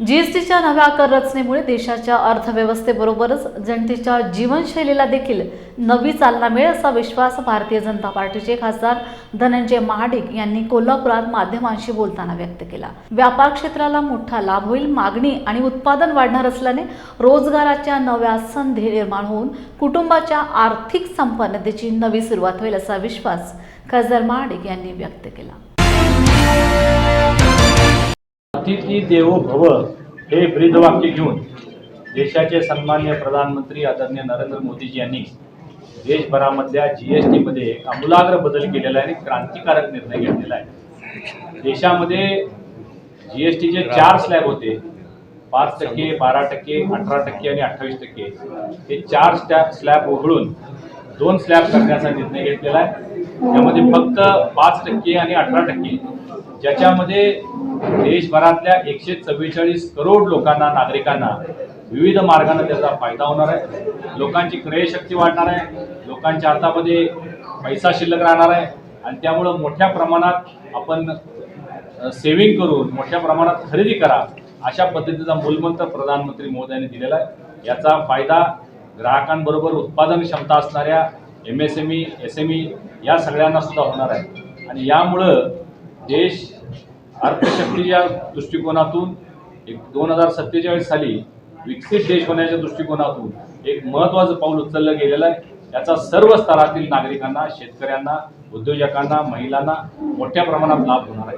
जीएसटीच्या नव्या कर रचनेमुळे देशाच्या अर्थव्यवस्थेबरोबरच जनतेच्या जीवनशैलीला देखील नवी चालना मिळेल असा विश्वास भारतीय जनता पार्टीचे खासदार धनंजय महाडिक यांनी कोल्हापुरात माध्यमांशी बोलताना व्यक्त केला. व्यापार क्षेत्राला मोठा लाभ होईल मागणी आणि उत्पादन वाढणार असल्याने रोजगाराच्या नव्या संधी निर्माण होऊन कुटुंबाच्या आर्थिक संपन्नतेची नवी सुरुवात होईल असा विश्वास खासदार महाडिक यांनी व्यक्त केला. अतिथी देवो भव हे ब्रीदवाक्य घेऊन देशाचे सन्मान्य प्रधानमंत्री आदरणीय नरेंद्र मोदीजी यांनी देशभरामधल्या जी एस टीमध्ये एक आमूलाग्र बदल केलेला आहे आणि क्रांतिकारक निर्णय घेतलेला आहे. देशामध्ये जी एस टीचे चार स्लॅब होते. पाच टक्के बारा टक्के अठरा टक्के आणि अठ्ठावीस टक्के. हे चार स्टॅ स्लॅब उघडून दोन स्लॅब करण्याचा निर्णय घेतलेला आहे. त्यामध्ये फक्त पाच टक्के आणि अठरा टक्के. ज्याच्यामध्ये देशभरातल्या एकशे चव्वेचाळीस करोड लोकांना नागरिकांना विविध मार्गाने त्याचा फायदा होणार आहे. लोकांची क्रयशक्ती वाढणार आहे. लोकांच्या हातामध्ये पैसा शिल्लक राहणार आहे. आणि त्यामुळं मोठ्या प्रमाणात आपण सेव्हिंग करून मोठ्या प्रमाणात खरेदी करा अशा पद्धतीचा मूलमंत्र प्रधानमंत्री मोदयांनी दिलेला आहे. याचा फायदा ग्राहकांबरोबर उत्पादन क्षमता असणाऱ्या M S M E S M E या सगळ्यांना सुद्धा होणार आहे. आणि यामुळं देश अर्थशक्तीच्या दृष्टिकोनातून एक दोन हजार सत्तेचाळीस साली विकसित देश होण्याच्या दृष्टिकोनातून एक महत्त्वाचं पाऊल उचललं गेलेलं आहे. याचा सर्व स्तरातील नागरिकांना शेतकऱ्यांना उद्योजकांना महिलांना मोठ्या प्रमाणात लाभ होणार आहे.